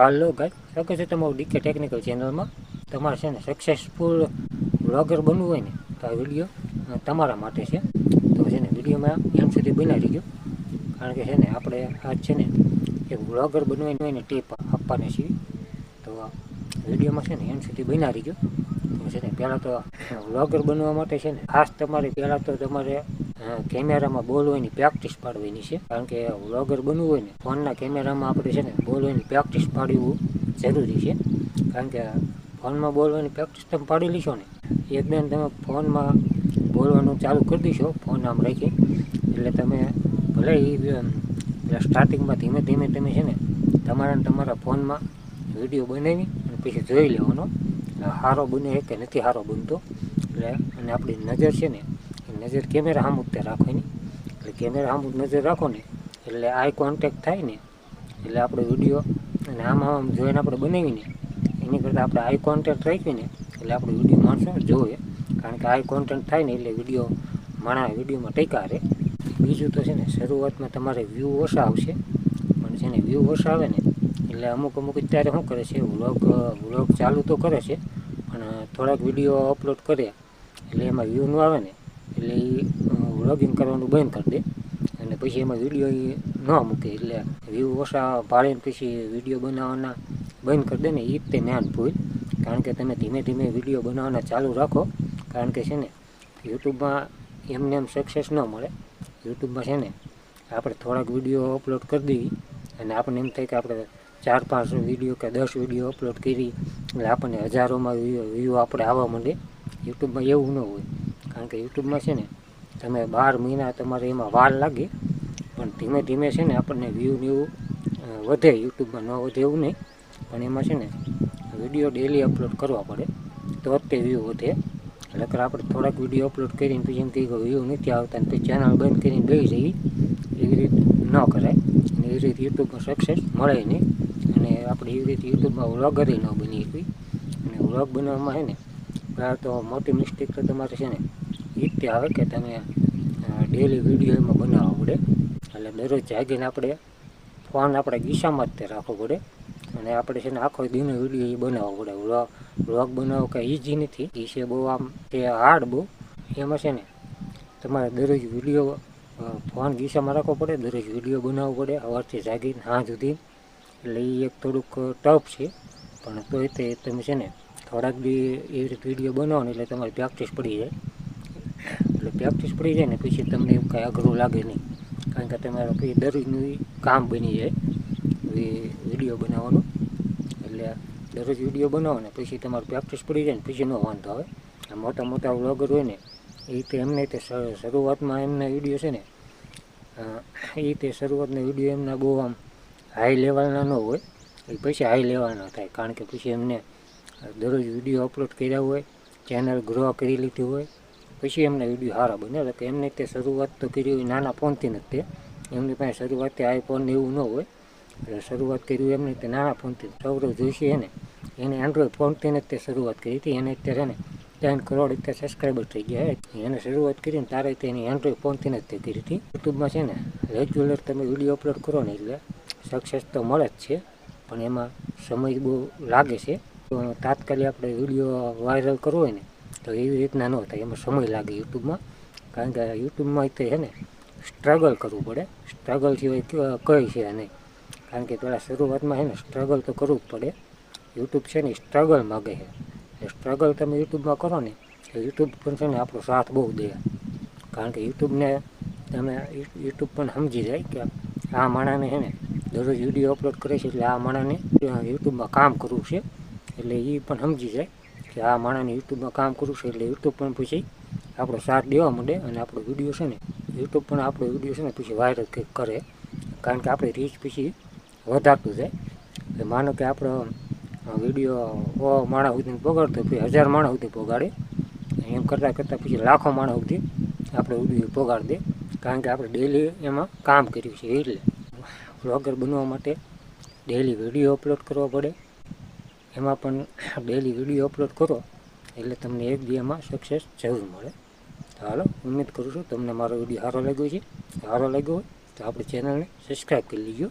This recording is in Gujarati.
હાલો ગાય શકે છે તમારું ડીકે ટેકનિકલ ચેનલમાં તમારે છે ને સક્સેસફુલ બ્લોગર બનવું હોય ને, તો આ વીડિયો તમારા માટે છે. તો છે ને વિડીયોમાં એમ સુધી બનાવી ગયો કારણ કે છે ને આપણે આજ છે ને એક બ્લોગર બનવાની હોય ને ટીપ આપવાની છીએ. તો વિડીયોમાં છે ને એમ સુધી બનાવી ગયો તો છે ને પહેલાં તો વ્લોગર બનવા માટે છે ને ખાસ તમારે પહેલાં તો તમારે કેમેરામાં બોલવાની પ્રેક્ટિસ પાડવાની છે. કારણ કે વ્લોગર બનવું હોય ને ફોનના કેમેરામાં આપણે છે ને બોલવાની પ્રેક્ટિસ પાડવું જરૂરી છે. કારણ કે ફોનમાં બોલવાની પ્રેક્ટિસ તમે પાડી લીશો ને એકદમ તમે ફોનમાં બોલવાનું ચાલુ કરી દેશો ફોન આમ રાખી. એટલે તમે ભલે એ સ્ટાર્ટિંગમાં ધીમે ધીમે તમે છે ને, તમારા તમારા ફોનમાં વીડિયો બનાવી અને પછી જોઈ લેવાનો. સારો બને કે નથી સારો બનતો. એટલે, અને આપણી નજર છે ને નજર કેમેરા સામું ત્યાં રાખો રાખવાની એટલે કેમેરા સામું નજર રાખો ને એટલે આઈ કોન્ટેક્ટ થાય ને એટલે આપણે વીડિયો અને આમ આમ જોઈને આપણે બનાવીને, એની કરતાં આપણે આઈ કોન્ટેક્ટ રાખીને, એટલે આપણે વીડિયો માણસો જોવે. કારણ કે આઈ કોન્ટેક્ટ થાય ને એટલે વીડિયો માણા વિડીયોમાં ટેકા રહે બીજું તો છે ને, શરૂઆતમાં તમારે વ્યૂ ઓછા આવશે. પણ છે ને વ્યૂ ઓછા આવે ને, એટલે અમુક અમુક અત્યારે શું કરે છે વ્લોગ વ્લોગ ચાલુ તો કરે છે, પણ થોડાક વીડિયો અપલોડ કરે, એટલે એમાં વ્યૂ ન આવે ને એટલે એ વ્લોગિંગ કરવાનું બંધ કરી દે. અને પછી એમાં વીડિયો એ ન મૂકે. એટલે વ્યૂ ઓછા ભાડે પછી વીડિયો બનાવવાના બંધ કરી દે ને એ જ તે મેન ભૂલ કારણ કે તમે ધીમે ધીમે વીડિયો બનાવવાના ચાલુ રાખો. કારણ કે છે ને, યુટ્યુબમાં એમને એમ સક્સેસ ન મળે. યુટ્યુબમાં છે ને, આપણે થોડાક વીડિયો અપલોડ કરી દઈએ અને આપણને એમ થાય કે આપણે ચાર, પાંચ વીડિયો કે દસ વીડિયો અપલોડ કરી. એટલે આપણને હજારોમાં વ્યૂ આપણે આવવા માંડે. યુટ્યુબમાં એવું ન હોય. કારણ કે યુટ્યુબમાં છે ને, તમે બાર મહિના તમારે એમાં વાર લાગે, પણ ધીમે ધીમે છે ને આપણને વ્યૂ ન્યૂ વધે. યુટ્યુબમાં ન વધે એવું નહીં. પણ એમાં છે ને વીડિયો ડેલી અપલોડ કરવા પડે. તો જ તે વ્યૂ વધે. એટલે આપણે થોડાક વીડિયો અપલોડ કરીને પછી એમ કહી કે વ્યૂ નથી આવતા ને ચેનલ બંધ કરીને બેસી જઈએ. એવી રીત ન કરાય. અને એવી રીતે યુટ્યુબમાં સક્સેસ મળે નહીં. અને આપણે એવી રીતે યુટ્યુબમાં વ્લોગરે ન બની શકીએ અને વ્લોગ બનાવવામાં છે ને પહેલાં તો મોટી મિસ્ટેક તો તમારે છે ને એ તે આવે કે તમે ડેલી વીડિયો એમાં બનાવવા પડે. એટલે દરરોજ જાગીને આપણે ફોન આપણે ગીસામાં જ તે રાખવો પડે. અને આપણે છે ને આખો દિનો વીડિયો એ બનાવવો પડે. વ્લોગ વ્લોગ બનાવવો કાંઈ ઇઝી નથી. એ છે બહુ આમ તે હાર્ડ બહુ. એમાં છે ને તમારે દરરોજ વીડિયો ફોન ગીસામાં રાખવો પડે. દરરોજ વીડિયો બનાવવો પડે. સવારથી જાગીને હા સુધી. એટલે એ એક થોડુંક ટફ છે. પણ તોય તે તમે છે ને થોડાક બી એવી રીતે વીડિયો બનાવો ને એટલે તમારી પ્રેક્ટિસ પડી જાય. પ્રેક્ટિસ પડી જાય ને, પછી તમને એવું કાંઈ અઘરું લાગે નહીં. કારણ કે તમારો પછી દરરોજનું કામ બની જાય, એ વીડિયો બનાવવાનો. એટલે દરરોજ વીડિયો બનાવો ને, પછી તમારું પ્રેક્ટિસ પડી જાય ને, પછી ન વાંધો આવે. મોટા મોટા વ્લોગર હોય ને, એ રીતે એમને તે શરૂઆતમાં એમના વીડિયો છે ને એ તે શરૂઆતના વીડિયો એમના બહુ આમ હાઈ લેવલના ન હોય, એ પછી હાઈ લેવાના થાય. કારણ કે પછી એમને દરરોજ વીડિયો અપલોડ કર્યા હોય, ચેનલ ગ્રો કરી લીધી હોય પછી એમના વીડિયો સારા બને એટલે કે એમને તે શરૂઆત તો કરી હોય નાના ફોનથી નથી. તે એમની પાસે શરૂઆતથી આઈફોન ને એવું ન હોય. એટલે શરૂઆત કરી એમને તે નાના ફોનથી. સૌરવ જોઈશે એને. એને એન્ડ્રોઈડ ફોનથી જ તે શરૂઆત કરી હતી. એને અત્યારે એને ત્રણ કરોડ અત્યારે સબસ્ક્રાઈબર થઈ ગયા એને શરૂઆત કરીને તારે તેની એન્ડ્રોઈડ ફોનથી જ તે કરી હતી. યુટ્યુબમાં છે ને રેગ્યુલર તમે વીડિયો અપલોડ કરો ને એટલે સક્સેસ તો મળે જ છે. પણ એમાં સમય બહુ લાગે છે. તો તાત્કાલિક આપણે વીડિયો વાયરલ કરવો હોય ને તો એવી રીતના ન થાય, એમાં સમય લાગે યુટ્યુબમાં. કારણ કે યુટ્યુબમાં તે છે ને સ્ટ્રગલ કરવું પડે. સ્ટ્રગલ સિવાય કઈ છે નહીં. કારણ કે પહેલાં શરૂઆતમાં છે ને સ્ટ્રગલ તો કરવું જ પડે. યુટ્યુબ છે ને સ્ટ્રગલ માગે છે. એ સ્ટ્રગલ તમે યુટ્યુબમાં કરો ને, તો યુટ્યુબ પણ છે ને આપણો સાથ બહુ દે. કારણ કે યુટ્યુબને તમે યુટ્યુબ પણ સમજી જાય કે આ માણસને છે ને, દરરોજ વીડિયો અપલોડ કરે છે એટલે આ માણસને યુટ્યુબમાં કામ કરવું છે. એટલે એ પણ સમજી જાય. કે આ માણસને યુટ્યુબમાં કામ કરું છે એટલે યુટ્યુબ પણ પછી આપણો સાથ દેવા માંડે અને આપણો વીડિયો છે ને, યુટ્યુબ પણ આપણો વીડિયો છે ને પછી વાયરલ કરે. કારણ કે આપણે રીચ પછી વધારતું જાય. એટલે માનો કે આપણો વીડિયો ઓ માણસ સુધી પગાડતો પછી હજાર માણસ સુધી પગાડે એમ કરતાં કરતાં પછી લાખો માણસ સુધી આપણે વીડિયો પગાડ દે. કારણ કે આપણે ડેલી એમાં કામ કર્યું છે એટલે. બ્લોગર બનવા માટે ડેલી વીડિયો અપલોડ કરવો પડે. એમાં પણ ડેલી વીડિયો અપલોડ કરો, એટલે તમને એક દિવસમાં સક્સેસ જરૂર મળે. તો હાલો ઉમ્મીદ કરું છું તમને મારો વીડિયો સારો લાગ્યો છે સારો લાગ્યો હોય તો આપણી ચેનલને સબસ્ક્રાઈબ કરી લીજો.